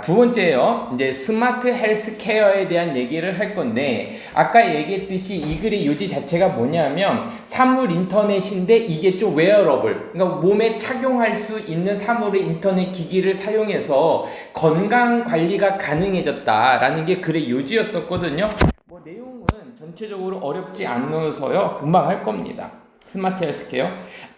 두 번째요. 이제 스마트 헬스케어에 대한 얘기를 할 건데 아까 얘기했듯이 이 글의 요지 자체가 뭐냐면 사물 인터넷인데 이게 좀 웨어러블. 그러니까 몸에 착용할 수 있는 사물의 인터넷 기기를 사용해서 건강 관리가 가능해졌다라는 게 글의 요지였었거든요. 뭐 내용은 전체적으로 어렵지 않아서요. 금방 할 겁니다. 스마트 헬스케어.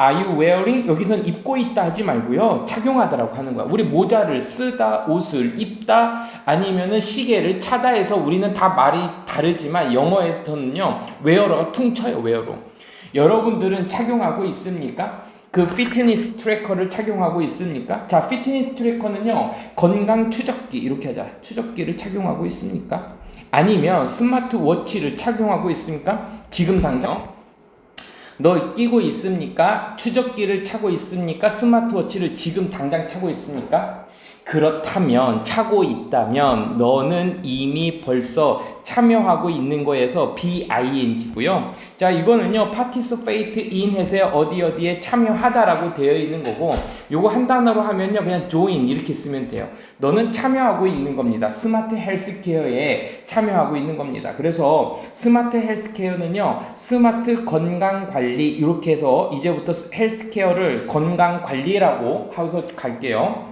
Are you wearing? 여기선 입고 있다 하지 말고요. 착용하다라고 하는 거야. 우리 모자를 쓰다, 옷을 입다, 아니면은 시계를 차다 해서 우리는 다 말이 다르지만 영어에서는요. 웨어러가 퉁쳐요, 웨어로. 여러분들은 착용하고 있습니까? 그 피트니스 트래커를 착용하고 있습니까? 자, 피트니스 트래커는요. 건강 추적기 이렇게 하자. 추적기를 착용하고 있습니까? 아니면 스마트 워치를 착용하고 있습니까? 지금 당장 너 끼고 있습니까? 추적기를 차고 있습니까? 스마트워치를 지금 당장 차고 있습니까? 그렇다면 차고 있다면 너는 이미 벌써 참여하고 있는 거에서 BING고요. 자, 이거는요. participate in 해서 어디 어디에 참여하다라고 되어 있는 거고 요거 한 단어로 하면요. 그냥 join 이렇게 쓰면 돼요. 너는 참여하고 있는 겁니다. 스마트 헬스케어에 참여하고 있는 겁니다. 그래서 스마트 헬스케어는요. 스마트 건강 관리 이렇게 해서 이제부터 헬스케어를 건강 관리라고 하고서 갈게요.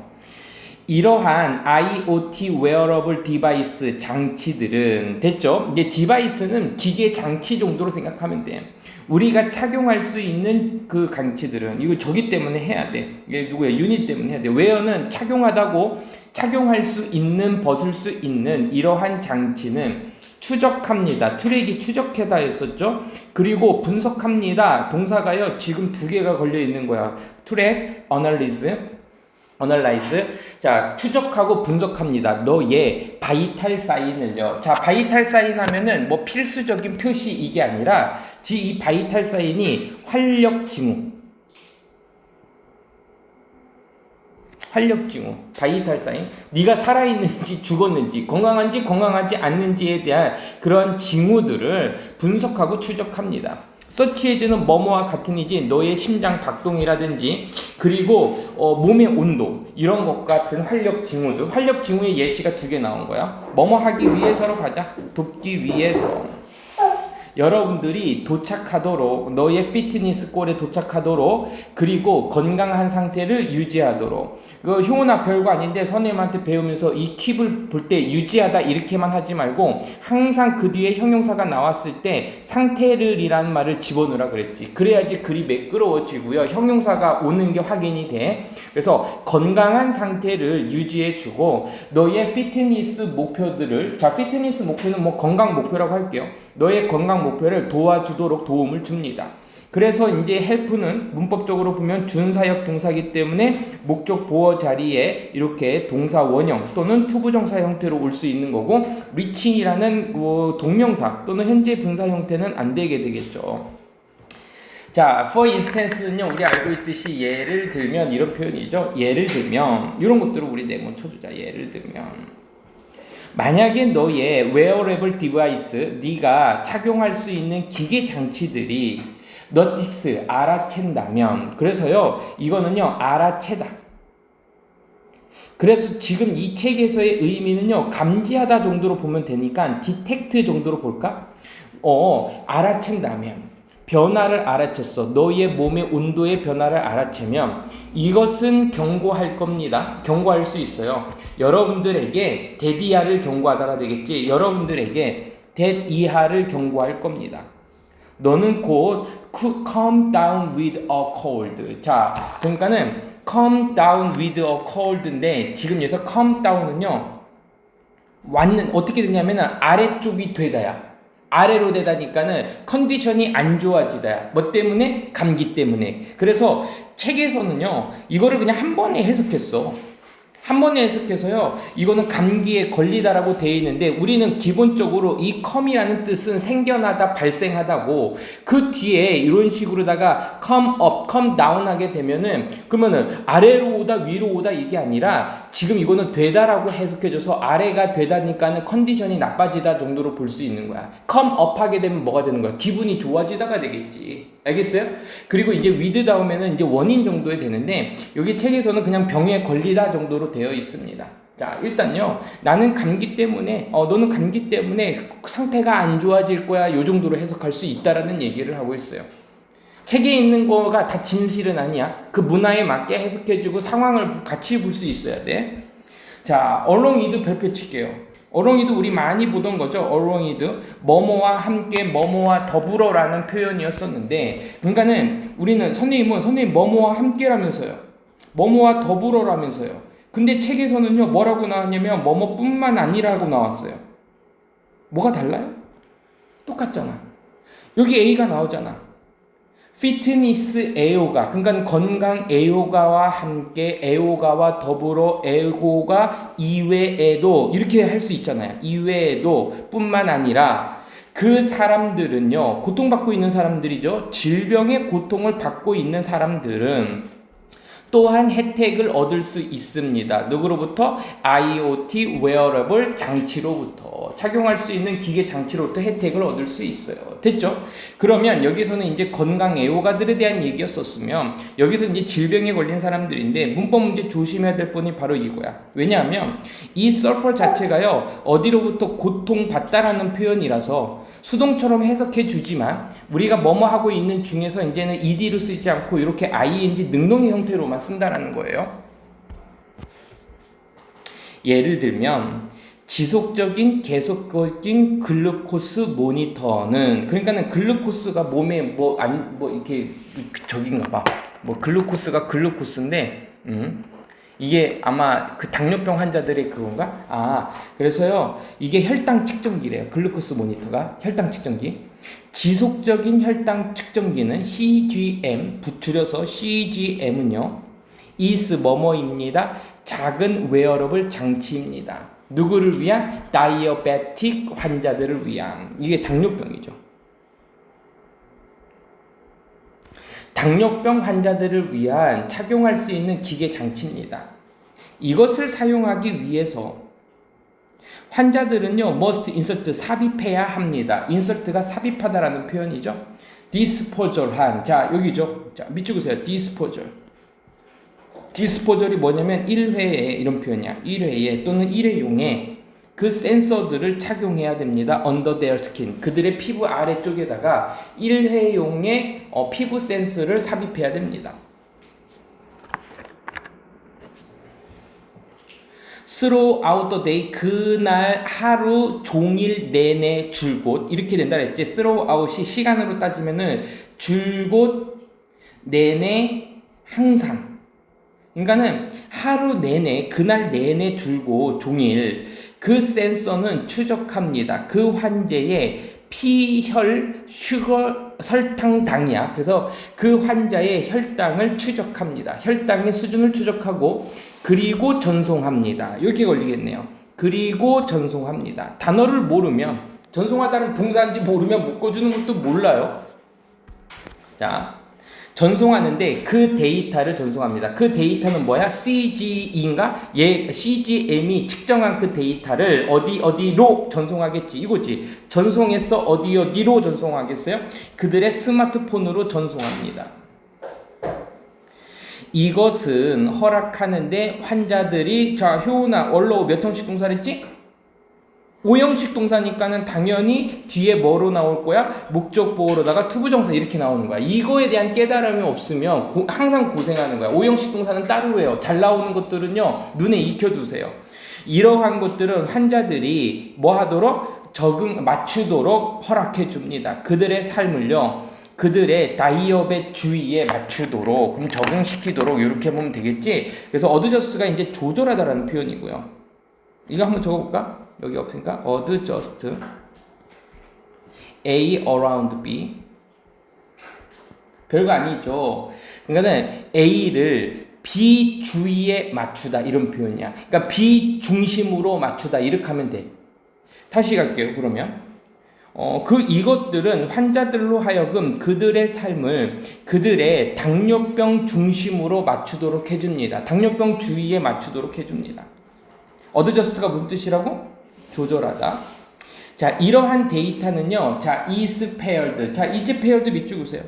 이러한 IoT 웨어러블 디바이스 장치들은 됐죠? 이제 디바이스는 기계 장치 정도로 생각하면 돼. 우리가 착용할 수 있는 그 장치들은 이거 저기 때문에 해야 돼. 이게 누구야? 유닛 때문에 해야 돼. 웨어는 착용하다고 착용할 수 있는 벗을 수 있는 이러한 장치는 추적합니다. 트랙이 추적해다 했었죠. 그리고 분석합니다. 동사가요. 지금 두 개가 걸려 있는 거야. 트랙, 어널리즈, 어널라이즈. 자, 추적하고 분석합니다. 너의 바이탈 사인을요. 자, 바이탈 사인 하면은 뭐 필수적인 표시 이게 아니라 지 이 바이탈 사인이 활력 징후. 활력 징후, 바이탈 사인, 네가 살아있는지 죽었는지, 건강한지 건강하지 않는지에 대한 그런 징후들을 분석하고 추적합니다. 서치해주는 뭐뭐와 같은이지 너의 심장 박동이라든지 그리고 어, 몸의 온도 이런 것 같은 활력 징후들. 활력 징후의 예시가 두 개 나온 거야. 뭐뭐 하기 위해서로 가자. 돕기 위해서 여러분들이 도착하도록 너의 피트니스 골에 도착하도록 그리고 건강한 상태를 유지하도록. 그 효나 별거 아닌데 선생님한테 배우면서 이 킵을 볼 때 유지하다 이렇게만 하지 말고 항상 그 뒤에 형용사가 나왔을 때 상태를이라는 말을 집어넣으라 그랬지. 그래야지 글이 매끄러워지고요. 형용사가 오는 게 확인이 돼. 그래서 건강한 상태를 유지해 주고 너의 피트니스 목표들을 자 피트니스 목표는 뭐 건강 목표라고 할게요 너의 건강 목표를 도와주도록 도움을 줍니다. 그래서 이제 헬프는 문법적으로 보면 준사역 동사기 때문에 목적 보어 자리에 이렇게 동사 원형 또는 투부정사 형태로 올 수 있는 거고 리칭이라는 뭐 동명사 또는 현재 분사 형태는 안 되게 되겠죠. 자, for instance는요, 우리 알고 있듯이 예를 들면 이런 표현이죠. 예를 들면 이런 것들을 우리 네모 쳐주자. 예를 들면 만약에 너의 웨어레블 디바이스, 네가 착용할 수 있는 기계 장치들이 너틱스 알아챈다면, 그래서요, 이거는요, 알아채다. 그래서 지금 이 책에서의 의미는요, 감지하다 정도로 보면 되니까 디텍트 정도로 볼까? 어, 알아챈다면. 변화를 알아챘어. 너의 몸의 온도의 변화를 알아채면 이것은 경고할 겁니다. 경고할 수 있어요. 여러분들에게 대디아를 경고하다가 되겠지. 여러분들에게 대이하를 경고할 겁니다. 너는 곧 come down with a cold. 자, 그러니까는 come down with a cold인데 지금 여기서 come down은요. 왔는 어떻게 되냐면은 아래쪽이 되다야. 아래로 되다니까는 컨디션이 안 좋아지다. 뭐 때문에? 감기 때문에. 그래서 책에서는요, 이거를 그냥 한 번에 해석했어. 한 번에 해석해서요, 이거는 감기에 걸리다라고 되어 있는데, 우리는 기본적으로 이 컴이라는 뜻은 생겨나다, 발생하다고, 그 뒤에 이런 식으로다가 come up, come down 하게 되면은, 그러면은 아래로 오다, 위로 오다 이게 아니라, 지금 이거는 되다라고 해석해줘서 아래가 되다니까는 컨디션이 나빠지다 정도로 볼 수 있는 거야. come up 하게 되면 뭐가 되는 거야? 기분이 좋아지다가 되겠지. 알겠어요? 그리고 이제 위드 다음에는 이제 원인 정도에 되는데 여기 책에서는 그냥 병에 걸리다 정도로 되어 있습니다. 자, 일단요. 나는 감기 때문에, 어, 너는 감기 때문에 상태가 안 좋아질 거야. 요 정도로 해석할 수 있다라는 얘기를 하고 있어요. 책에 있는 거가 다 진실은 아니야. 그 문화에 맞게 해석해주고 상황을 같이 볼 수 있어야 돼. 자, 어롱이드 별표 칠게요. 어롱이드 우리 많이 보던 거죠. 어롱이드 뭐뭐와 함께 뭐뭐와 더불어라는 표현이었었는데, 그러니까는 우리는 선생님은 선생님 뭐뭐와 함께라면서요. 뭐뭐와 더불어라면서요. 근데 책에서는요 뭐라고 나왔냐면 뭐뭐뿐만 아니라고 나왔어요. 뭐가 달라요? 똑같잖아. 여기 A가 나오잖아. 피트니스 에오가 그러니까 건강 에오가와 함께 에오가와 더불어 에오가 이외에도 이렇게 할 수 있잖아요. 이외에도 뿐만 아니라 그 사람들은요 고통받고 있는 사람들이죠. 질병의 고통을 받고 있는 사람들은 또한 혜택을 얻을 수 있습니다. 누구로부터? IoT wearable 장치로부터 착용할 수 있는 기계 장치로부터 혜택을 얻을 수 있어요. 됐죠? 그러면 여기서는 이제 건강 애호가들에 대한 얘기였었으면 여기서 이제 질병에 걸린 사람들인데 문법 문제 조심해야 될 분이 바로 이거야. 왜냐하면 이 서퍼 자체가요 어디로부터 고통받다라는 표현이라서 수동처럼 해석해 주지만 우리가 뭐뭐 하고 있는 중에서 이제는 ed를 쓰지 않고 이렇게 ing 능동의 형태로만 쓴다라는 거예요. 예를 들면 지속적인 계속적인 글루코스 모니터는 그러니까는 글루코스가 몸에 뭐안뭐 이렇게 저긴가 봐. 뭐 글루코스가 글루코스인데 음. 이게 아마 그 당뇨병 환자들의 그건가? 아, 그래서요, 이게 혈당 측정기래요. 글루코스 모니터가 혈당 측정기. 지속적인 혈당 측정기는 CGM, 붙줄여서 CGM은요, is 뭐뭐입니다. 작은 웨어러블 장치입니다. 누구를 위한? 다이어베틱 환자들을 위한. 이게 당뇨병이죠. 당뇨병 환자들을 위한 착용할 수 있는 기계 장치입니다. 이것을 사용하기 위해서 환자들은요, must insert 삽입해야 합니다. insert가 삽입하다라는 표현이죠. disposal한 자 여기죠. 자 밑줄 그세요. disposal. disposal이 뭐냐면 1회에 이런 표현이야. 1회에 또는 1회용에 그 센서들을 착용해야 됩니다. under their skin. 그들의 피부 아래쪽에다가 1회용의 어, 피부 센서를 삽입해야 됩니다. throughout the day 그날 하루 종일 내내 줄곧 이렇게 된다 그랬지 throughout이 시간으로 따지면은 줄곧 내내 항상 그러니까는 하루 내내 그날 내내 줄곧 종일 그 센서는 추적합니다 그 환자의 피혈 슈거 설탕 당이야 그래서 그 환자의 혈당을 추적합니다 혈당의 수준을 추적하고 그리고 전송합니다. 이렇게 걸리겠네요. 그리고 전송합니다. 단어를 모르면 전송하다는 동사인지 모르면 묶어주는 것도 몰라요. 자, 전송하는데 그 데이터를 전송합니다. 그 데이터는 뭐야? CG인가? 예, CGM이 측정한 그 데이터를 어디 어디로 전송하겠지 이거지. 전송해서 어디 어디로 전송하겠어요? 그들의 스마트폰으로 전송합니다. 이것은 허락하는데 환자들이 자 효나 원로 몇 형식 동사를 했지? 5형식 동사니까는 당연히 뒤에 뭐로 나올 거야? 목적 보호로다가 투부정사 이렇게 나오는 거야. 이거에 대한 깨달음이 없으면 고, 항상 고생하는 거야. 5형식 동사는 따로 해요. 잘 나오는 것들은요. 눈에 익혀두세요. 이러한 것들은 환자들이 뭐 하도록 적응 맞추도록 허락해 줍니다. 그들의 삶을요. 그들의 다이업의 주의에 맞추도록 그럼 적응시키도록 이렇게 보면 되겠지. 그래서 어드저스트가 이제 조절하다라는 표현이고요. 이거 한번 적어볼까? 여기 없으니까 어드저스트 A around B 별거 아니죠. 그러니까는 A를 B 주위에 맞추다 이런 표현이야. 그러니까 B 중심으로 맞추다 이렇게 하면 돼. 다시 갈게요. 그러면 어, 그 이것들은 환자들로 하여금 그들의 삶을 그들의 당뇨병 중심으로 맞추도록 해줍니다. 당뇨병 주위에 맞추도록 해줍니다. 어드저스트가 무슨 뜻이라고? 조절하다. 자, 이러한 데이터는요. 자, is paired. 자, is paired 밑줄 그세요.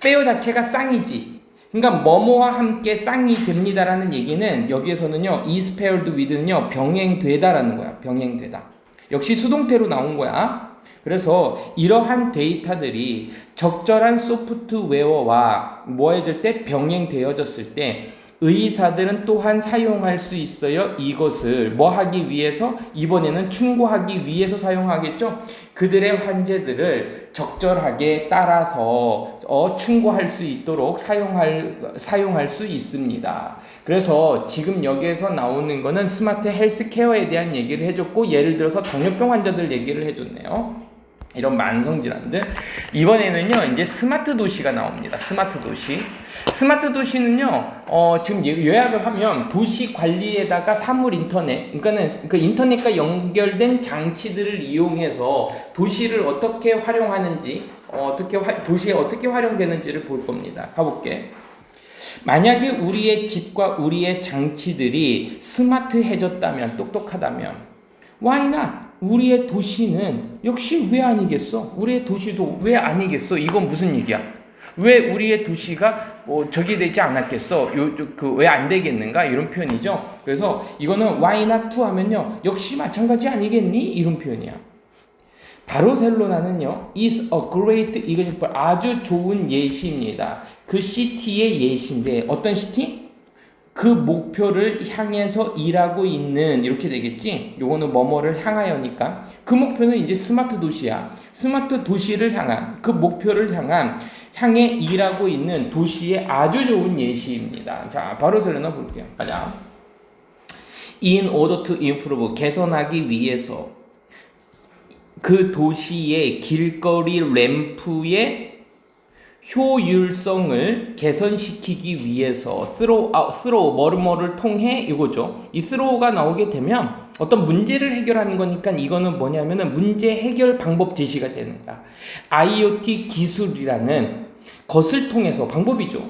페어 자체가 쌍이지. 그러니까 뭐뭐와 함께 쌍이 됩니다라는 얘기는 여기에서는요 is paired with는요 병행되다라는 거야 병행되다 역시 수동태로 나온 거야 그래서 이러한 데이터들이 적절한 소프트웨어와 뭐해질 때 병행되어졌을 때 의사들은 또한 사용할 수 있어요. 이것을 뭐 하기 위해서 이번에는 충고하기 위해서 사용하겠죠. 그들의 환제들을 적절하게 따라서 어, 충고할 수 있도록 사용할 사용할 수 있습니다. 그래서 지금 여기에서 나오는 거는 스마트 헬스케어에 대한 얘기를 해줬고 예를 들어서 당뇨병 환자들 얘기를 해줬네요. 이런 만성 질환들 이번에는요 이제 스마트 도시가 나옵니다. 스마트 도시 스마트 도시는요 어 지금 예- 요약을 하면 도시 관리에다가 사물 인터넷 그러니까는 그 인터넷과 연결된 장치들을 이용해서 도시를 어떻게 활용하는지 어, 어떻게 화- 도시에 어떻게 활용되는지를 볼 겁니다. 가볼게. 만약에 우리의 집과 우리의 장치들이 스마트해졌다면 똑똑하다면 why not? 우리의 도시는 역시 왜 아니겠어? 우리의 도시도 왜 아니겠어? 이건 무슨 얘기야? 왜 우리의 도시가 뭐 저기 되지 않았겠어? 요그 왜 안 되겠는가? 이런 표현이죠. 그래서 이거는 why not to 하면요. 역시 마찬가지 아니겠니? 이런 표현이야. 바르셀로나는요, is a great example, 아주 좋은 예시입니다. 그 시티의 예시인데, 어떤 시티? 그 목표를 향해서 일하고 있는, 이렇게 되겠지? 요거는 뭐뭐를 향하여니까. 그 목표는 이제 스마트 도시야. 스마트 도시를 향한, 그 목표를 향한, 향해 일하고 있는 도시의 아주 좋은 예시입니다. 자, 바르셀로나 볼게요. 가자. In order to improve, 개선하기 위해서, 그 도시의 길거리 램프의 효율성을 개선시키기 위해서 through, 아, through 뭐를 통해 이거죠. 이 throw가 나오게 되면 어떤 문제를 해결하는 거니까 이거는 뭐냐면은 문제 해결 방법 제시가 되는 거야. IoT 기술이라는 것을 통해서 방법이죠.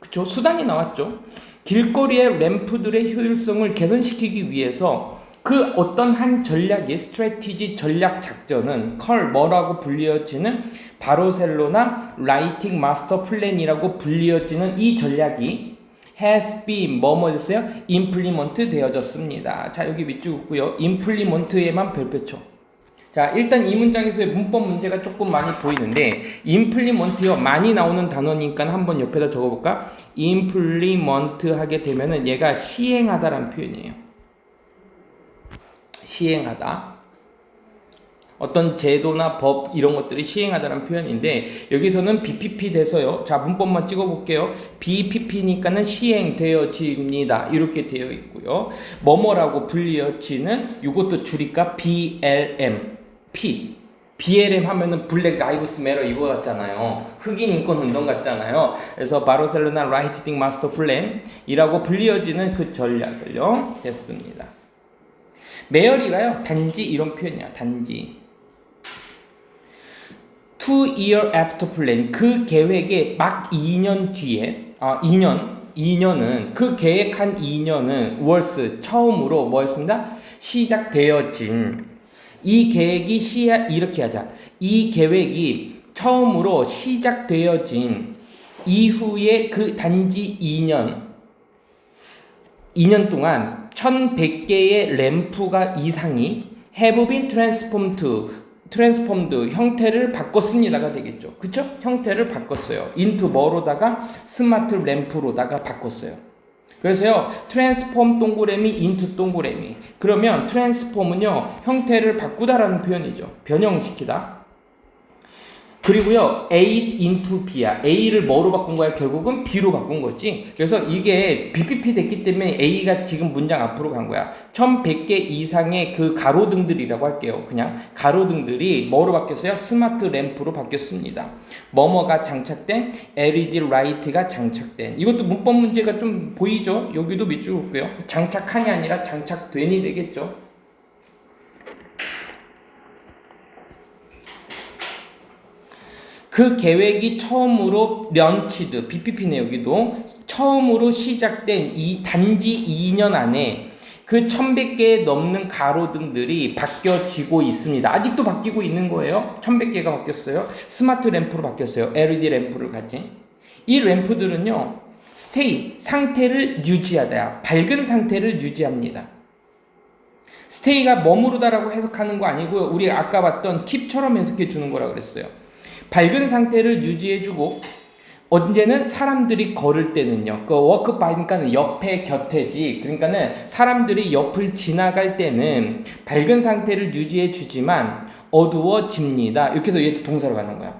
그쵸? 수단이 나왔죠. 길거리의 램프들의 효율성을 개선시키기 위해서 그 어떤 한 전략의 스트레티지 전략 작전은 컬 뭐라고 불리어지는 바르셀로나 라이팅 마스터 플랜이라고 불리어지는 이 전략이 has been 뭐뭐 됐어요? implement 되어졌습니다. 자 여기 밑줄 긋고요. implement에만 별표 쳐. 자 일단 이 문장에서의 문법 문제가 조금 많이 보이는데 implement요 많이 나오는 단어니까 한번 옆에다 적어볼까? implement 하게 되면은 얘가 시행하다라는 표현이에요. 시행하다. 어떤 제도나 법 이런 것들이 시행하다는 표현인데 여기서는 BPP 돼서요. 자 문법만 찍어볼게요. BPP니까는 시행되어집니다. 이렇게 되어 있고요. 뭐뭐라고 불리어지는 이것도 줄이까 BLM P BLM 하면은 블랙 라이브스 메러 이거 같잖아요. 흑인 인권 운동 같잖아요. 그래서 바르셀로나 라이팅 마스터 플랜이라고 불리어지는 그 전략을요. 됐습니다. 메어리가요. 단지 이런 표현이야. 단지. Two year after plan. 그 계획의 막 2년 뒤에 아 2년 2년은 그 계획한 2년은 월스 처음으로 뭐였습니다? 시작되어진. 이 계획이 시야 이렇게 하자. 이 계획이 처음으로 시작되어진 이후에 그 단지 2년 2년 동안 1100개의 램프가 이상이 have been transformed 형태를 바꿨습니다가 되겠죠. 그쵸? 형태를 바꿨어요. into 뭐로다가 스마트 램프로다가 바꿨어요. 그래서요, transform 동그라미 into 동그라미. 그러면 transform은요, 형태를 바꾸다라는 표현이죠. 변형시키다. 그리고요, A into B야. A를 뭐로 바꾼 거야? 결국은 B로 바꾼 거지. 그래서 이게 BPP 됐기 때문에 A가 지금 문장 앞으로 간 거야. 1100개 이상의 그 가로등들이라고 할게요. 그냥 가로등들이 뭐로 바뀌었어요? 스마트 램프로 바뀌었습니다. 뭐뭐가 장착된 LED 라이트가 장착된. 이것도 문법 문제가 좀 보이죠? 여기도 밑줄 긋고요. 장착한이 아니라 장착된이 되겠죠. 그 계획이 처음으로 런치드 BPP네 여기도 처음으로 시작된 이 단지 2년 안에 그 1100개 넘는 가로등들이 바뀌어지고 있습니다. 아직도 바뀌고 있는 거예요. 1100개가 바뀌었어요. 스마트 램프로 바뀌었어요. LED 램프를 가진. 이 램프들은요. stay 상태를 유지하다 밝은 상태를 유지합니다. stay가 머무르다라고 해석하는 거 아니고요. 우리 아까 봤던 keep처럼 해석해 주는 거라 그랬어요. 밝은 상태를 유지해 주고 언제는 사람들이 걸을 때는요. 그 워크 바이니까는 옆에 곁에지. 그러니까는 사람들이 옆을 지나갈 때는 밝은 상태를 유지해 주지만 어두워집니다. 이렇게 해서 얘도 동사로 가는 거야.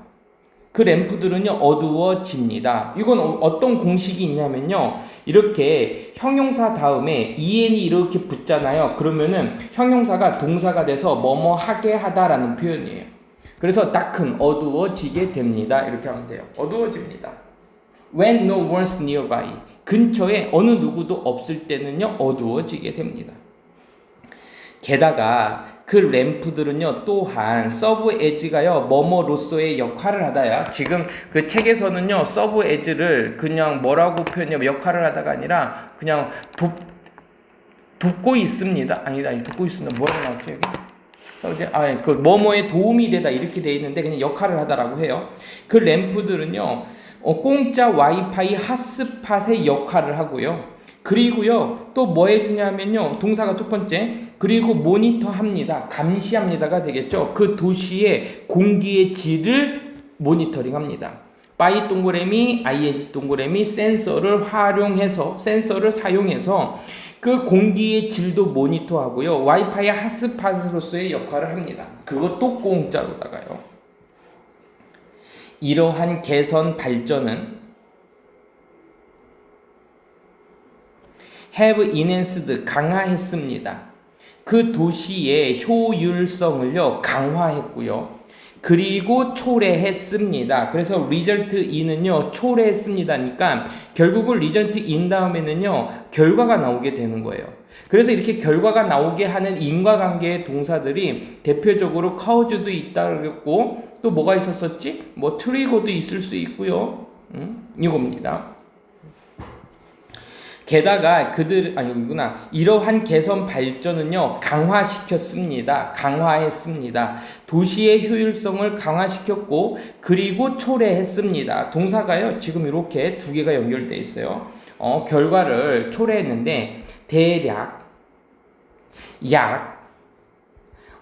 그 램프들은요 어두워집니다. 이건 어- 어떤 공식이 있냐면요 이렇게 형용사 다음에 en이 이렇게 붙잖아요. 그러면은 형용사가 동사가 돼서 뭐뭐 하게 하다라는 표현이에요. 그래서 darken 어두워지게 됩니다. 이렇게 하면 돼요. 어두워집니다. When no one's nearby 근처에 어느 누구도 없을 때는요 어두워지게 됩니다. 게다가 그 램프들은요 또한 서브 에지가요 뭐뭐로서의 역할을 하다야 지금 그 책에서는요 서브 에지를 그냥 뭐라고 표현해요 역할을 하다가 아니라 그냥 돕 돕고 있습니다 아니다 아니 돕고 있습니다 뭐라고 나왔죠 여기 어, 이제 아 그 뭐뭐에 도움이 되다 이렇게 돼 있는데 그냥 역할을 하다라고 해요 그 램프들은요 어, 공짜 와이파이 핫스팟의 역할을 하고요. 그리고요, 또 뭐 해주냐면요, 동사가 첫 번째, 그리고 모니터 합니다. 감시합니다가 되겠죠. 그 도시의 공기의 질을 모니터링 합니다. 바이 동그라미, ing 동그라미 센서를 활용해서, 센서를 사용해서 그 공기의 질도 모니터하고요, 와이파이 핫스팟으로서의 역할을 합니다. 그것도 공짜로다가요. 이러한 개선 발전은 have enhanced 강화했습니다. 그 도시의 효율성을요 강화했고요. 그리고 초래했습니다. 그래서 result in은요 초래했습니다니까 결국은 result in 다음에는요 결과가 나오게 되는 거예요. 그래서 이렇게 결과가 나오게 하는 인과관계의 동사들이 대표적으로 cause도 있다 그랬고 또 뭐가 있었었지? 뭐 트리거도 있을 수 있고요. 음? 이겁니다. 게다가 그들 아니 이구나. 이러한 개선 발전은요 강화시켰습니다. 강화했습니다. 도시의 효율성을 강화시켰고 그리고 초래했습니다. 동사가요 지금 이렇게 두 개가 연결돼 있어요. 어 결과를 초래했는데 대략 약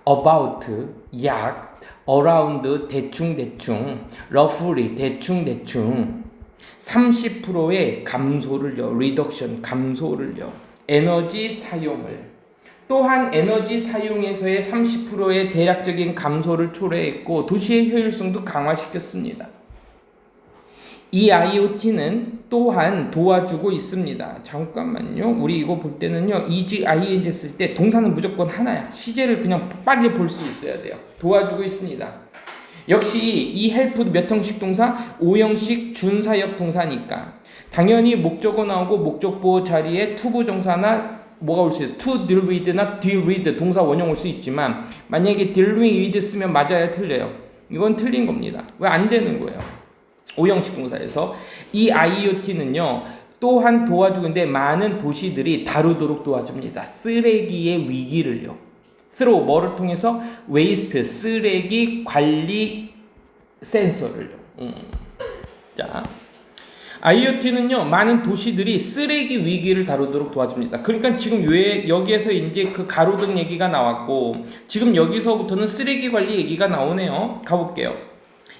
about 약 around 대충 대충 roughly 대충 대충 30%의 감소를요, 리덕션 감소를요, 에너지 사용을 또한 에너지 사용에서의 30%의 대략적인 감소를 초래했고 도시의 효율성도 강화시켰습니다. 이 IoT는 또한 도와주고 있습니다. 잠깐만요. 우리 이거 볼 때는요. 이지 ing 쓸때 동사는 무조건 하나야. 시제를 그냥 빨리 볼 수 있어야 돼요. 도와주고 있습니다. 역시 이 헬프도 몇 형식 동사? 5형식 준사역 동사니까 당연히 목적어 나오고 목적보 자리에 투부 정사나 뭐가 올 수 있어요? to deal with나 deal with 동사 원형 올 수 있지만 만약에 dealing with 쓰면 맞아야 틀려요. 이건 틀린 겁니다. 왜 안 되는 거예요? 5형식 동사에서 이 IoT는요 또한 도와주는데 많은 도시들이 다루도록 도와줍니다. 쓰레기의 위기를요. 스로 뭐를 통해서 웨이스트 쓰레기 관리 센서를요. 음. 자, IoT는요 많은 도시들이 쓰레기 위기를 다루도록 도와줍니다. 그러니까 지금 왜 여기에서 이제 그 가로등 얘기가 나왔고 지금 여기서부터는 쓰레기 관리 얘기가 나오네요. 가볼게요.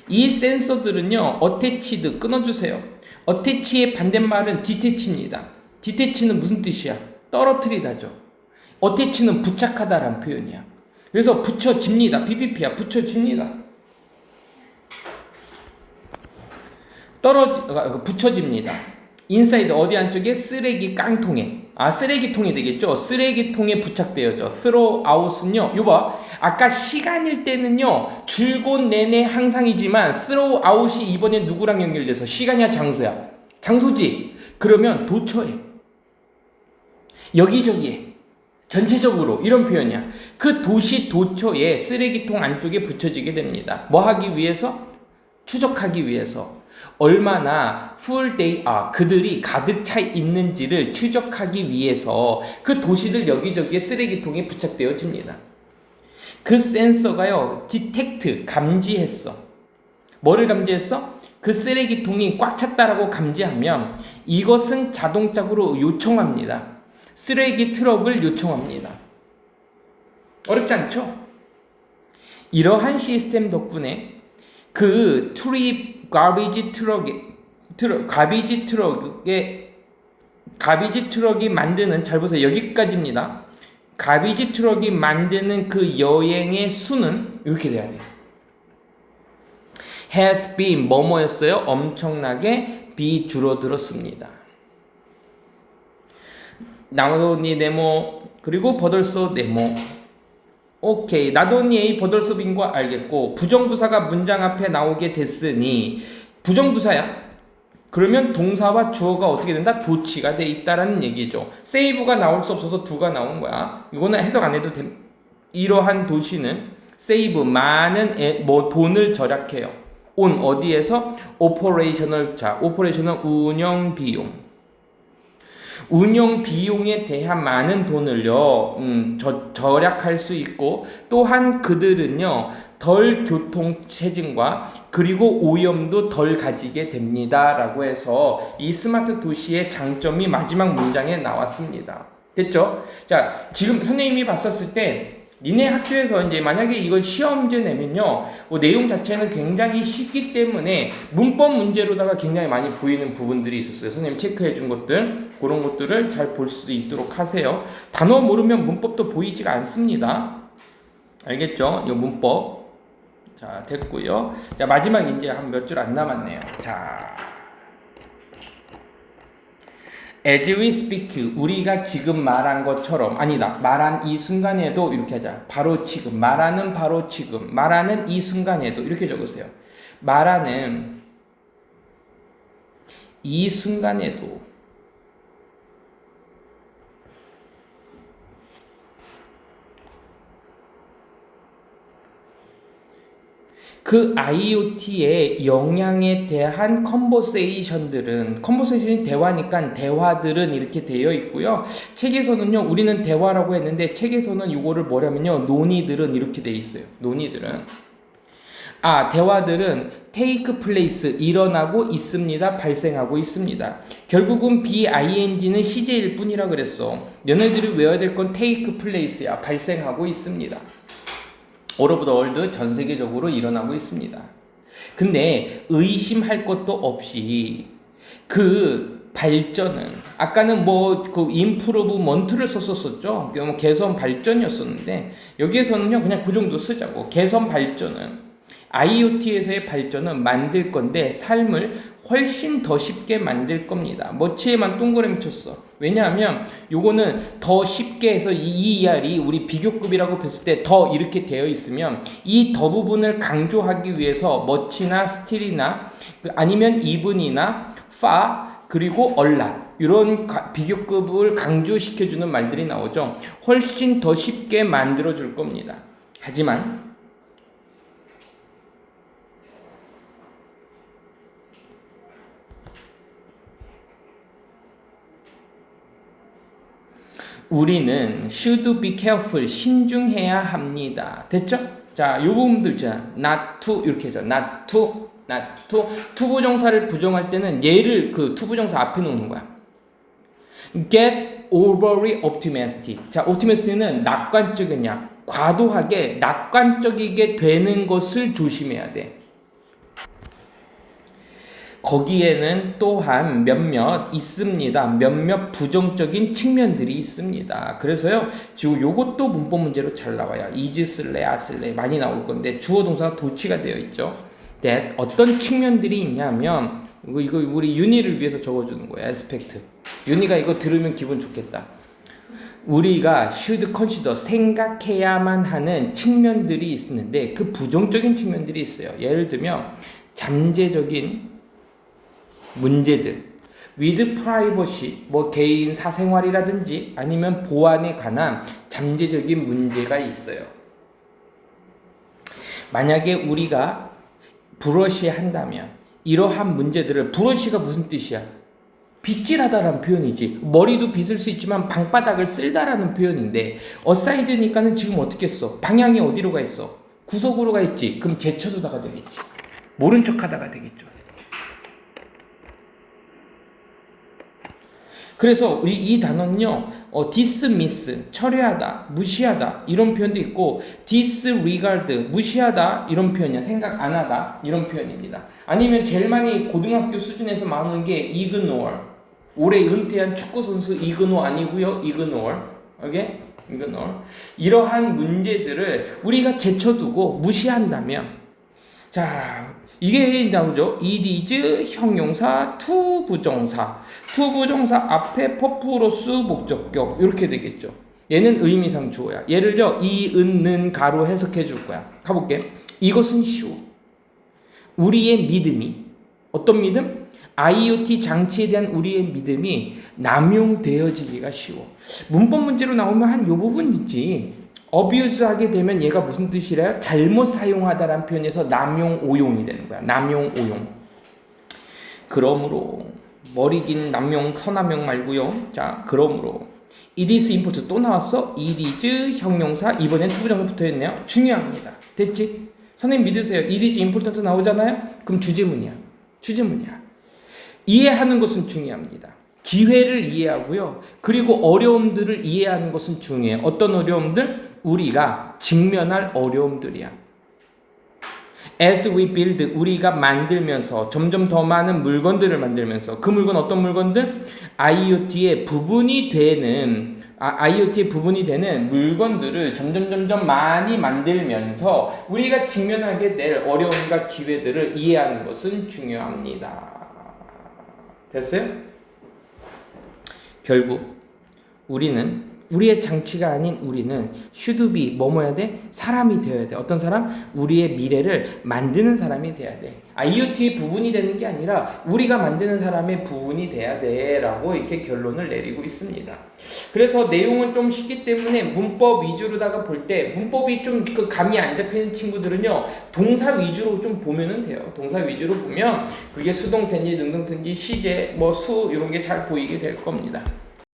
이 센서들은요 어태치드 끊어주세요. 어태치의 반대말은 디태치입니다. 디태치는 무슨 뜻이야? 떨어뜨리다죠. 어태치는 부착하다라는 표현이야. 그래서 붙여집니다. BBP야. 붙여집니다. 떨어지, 아, 붙여집니다. 인사이드 어디 안쪽에 쓰레기 깡통에 아 쓰레기통이 되겠죠 쓰레기통에 부착되어져 스로 아웃은요 요봐 아까 시간일 때는요 줄곧 내내 항상이지만 스로 아웃이 이번에 누구랑 연결돼서 시간이야 장소야 장소지 그러면 도처에 여기저기에 전체적으로 이런 표현이야. 그 도시 도처에 쓰레기통 안쪽에 붙여지게 됩니다. 뭐 하기 위해서? 추적하기 위해서. 얼마나 day, 아, 그들이 가득 차 있는지를 추적하기 위해서 그 도시들 여기저기에 쓰레기통에 부착되어집니다. 그 센서가요, detect, 감지했어. 뭐를 감지했어? 그 쓰레기통이 꽉 찼다라고 감지하면 이것은 자동적으로 요청합니다. 쓰레기 트럭을 요청합니다. 어렵지 않죠? 이러한 시스템 덕분에 그 트립 가비지 트럭에 트럭 가비지 트럭에 가비지 트럭이 만드는 잘 보세요 여기까지입니다. 가비지 트럭이 만드는 그 여행의 수는 이렇게 돼야 돼요. has been 뭐뭐였어요? 엄청나게 비 줄어들었습니다. 나도니 네모 그리고 버덜소 네모 오케이 나도니 A 버덜소 빈거 알겠고 부정부사가 문장 앞에 나오게 됐으니 부정부사야 그러면 동사와 주어가 어떻게 된다? 도치가 돼 있다라는 얘기죠. 세이브가 나올 수 없어서 두가 나온 거야. 이거는 해석 안 해도 돼. 이러한 도시는 세이브 많은 에, 뭐 돈을 절약해요. 온 어디에서 오퍼레이셔널 자 오퍼레이셔널 운영 비용. 운영 비용에 대한 많은 돈을요, 음, 저, 절약할 수 있고, 또한 그들은요, 덜 교통 체증과 그리고 오염도 덜 가지게 됩니다. 라고 해서 이 스마트 도시의 장점이 마지막 문장에 나왔습니다. 됐죠? 자, 지금 선생님이 봤었을 때, 니네 학교에서 이제 만약에 이걸 시험제 내면요, 뭐 내용 자체는 굉장히 쉽기 때문에 문법 문제로다가 굉장히 많이 보이는 부분들이 있었어요. 선생님 체크해 준 것들, 그런 것들을 잘 볼 수 있도록 하세요. 단어 모르면 문법도 보이지가 않습니다. 알겠죠? 이 문법. 자, 됐고요. 자, 마지막 이제 한 몇 줄 안 남았네요. 자. As we speak, 우리가 지금 말한 것처럼, 아니다. 말한 이 순간에도 이렇게 하자. 바로 지금. 말하는 바로 지금. 말하는 이 순간에도 이렇게 적으세요. 말하는 이 순간에도 그 IoT의 영향에 대한 컨버세이션들은 컨버세이션이 대화니까 대화들은 이렇게 되어 있고요. 책에서는요. 우리는 대화라고 했는데 책에서는 이거를 뭐냐면요. 논의들은 이렇게 돼 있어요. 논의들은 아, 대화들은 take place 일어나고 있습니다. 발생하고 있습니다. 결국은 BING는 CJ일 뿐이라 그랬어. 너네들이 외워야 될건 take place야. 발생하고 있습니다. The world 전 세계적으로 일어나고 있습니다. 근데 의심할 것도 없이 그 발전은 아까는 뭐 그 임프로브먼트를 썼었었죠. 뭐 개선 발전이었었는데 여기에서는요 그냥 그 정도 쓰자고 개선 발전은 IoT에서의 발전은 만들 건데 삶을 훨씬 더 쉽게 만들 겁니다. 머치에만 동그라미 쳤어. 왜냐하면 요거는 더 쉽게 해서 이 ER이 우리 비교급이라고 봤을 때 더 이렇게 되어 있으면 이 더 부분을 강조하기 위해서 머치나 스틸이나 아니면 이분이나 파 그리고 얼랏 이런 비교급을 강조시켜주는 말들이 나오죠. 훨씬 더 쉽게 만들어 줄 겁니다. 하지만 우리는 should be careful 신중해야 합니다. 됐죠? 자, 요 부분도 있잖아. not to 이렇게 하죠. not to, not to. 투부정사를 부정할 때는 얘를 그 투부정사 앞에 놓는 거야. get overly optimistic. 자, optimistic는 낙관적이냐? 과도하게 낙관적이게 되는 것을 조심해야 돼. 거기에는 또한 몇몇 있습니다. 몇몇 부정적인 측면들이 있습니다. 그래서요, 지금 요것도 문법 문제로 잘 나와요. 이즈 쓸래, 아 쓸래 많이 나올 건데 주어 동사가 도치가 되어 있죠. that 어떤 측면들이 있냐면 이거 이거 우리 윤희를 위해서 적어주는 거예요. 에스펙트. 윤희가 이거 들으면 기분 좋겠다. 우리가 should consider 생각해야만 하는 측면들이 있는데 그 부정적인 측면들이 있어요. 예를 들면 잠재적인 문제들 with privacy 뭐 개인 사생활이라든지 아니면 보안에 관한 잠재적인 문제가 있어요. 만약에 우리가 브러쉬 한다면 이러한 문제들을 브러쉬가 무슨 뜻이야? 빗질하다라는 표현이지. 머리도 빗을 수 있지만 방바닥을 쓸다라는 표현인데 어사이드니까는 지금 어떻게 써? 방향이 어디로 가 있어? 구석으로 가 있지. 그럼 제쳐두다가 되겠지. 모른 척하다가 되겠죠. 그래서 우리 이 단어는요, 어, dismiss, 철회하다, 무시하다, 이런 표현도 있고, disregard, 무시하다, 이런 표현이야. 생각 안 하다, 이런 표현입니다. 아니면 제일 많이 고등학교 수준에서 나오는 게 ignore. 올해 은퇴한 축구선수 이근호 아니고요 이근호 오케이? 이근호 이러한 문제들을 우리가 제쳐두고 무시한다면 자 이게 나오죠? 이디즈 형용사 투 부정사. 투 부정사 앞에 퍼프로스 목적격 이렇게 되겠죠. 얘는 의미상 주어야. 얘를요 이은 는 가로 해석해 줄 거야. 가볼게. 이것은 쉬워. 우리의 믿음이 어떤 믿음? IoT 장치에 대한 우리의 믿음이 남용되어지기가 쉬워. 문법 문제로 나오면 한 요 부분 있지. 어뷰스 하게 되면 얘가 무슨 뜻이래요? 잘못 사용하다라는 표현에서 남용 오용이 되는 거야. 남용 오용. 그러므로 머리 긴 남용 서남용 말고요. 자, 그러므로 it is important 또 나왔어. it is 형용사 이번엔 투부정사 붙어 있네요. 중요합니다. 됐지? 선생님 믿으세요. it is important 나오잖아요. 그럼 주제문이야. 주제문이야. 이해하는 것은 중요합니다. 기회를 이해하고요. 그리고 어려움들을 이해하는 것은 중요해요. 어떤 어려움들? 우리가 직면할 어려움들이야. As we build, 우리가 만들면서 점점 더 많은 물건들을 만들면서 그 물건 어떤 물건들? IoT의 부분이 되는 아, IoT의 부분이 되는 물건들을 점점 점점 많이 만들면서 우리가 직면하게 될 어려움과 기회들을 이해하는 것은 중요합니다. 됐어요? 결국 우리는 우리의 장치가 아닌 우리는 슈드비 뭐뭐야 돼? 사람이 되어야 돼. 어떤 사람? 우리의 미래를 만드는 사람이 돼야 돼. IoT의 부분이 되는 게 아니라 우리가 만드는 사람의 부분이 돼야 돼라고 이렇게 결론을 내리고 있습니다. 그래서 내용은 좀 쉽기 때문에 문법 위주로다가 볼 때 문법이 좀 그 감이 안 잡히는 친구들은요 동사 위주로 좀 보면은 돼요. 동사 위주로 보면 그게 수동태인지 능동태인지 시제 뭐 수 이런 게 잘 보이게 될 겁니다.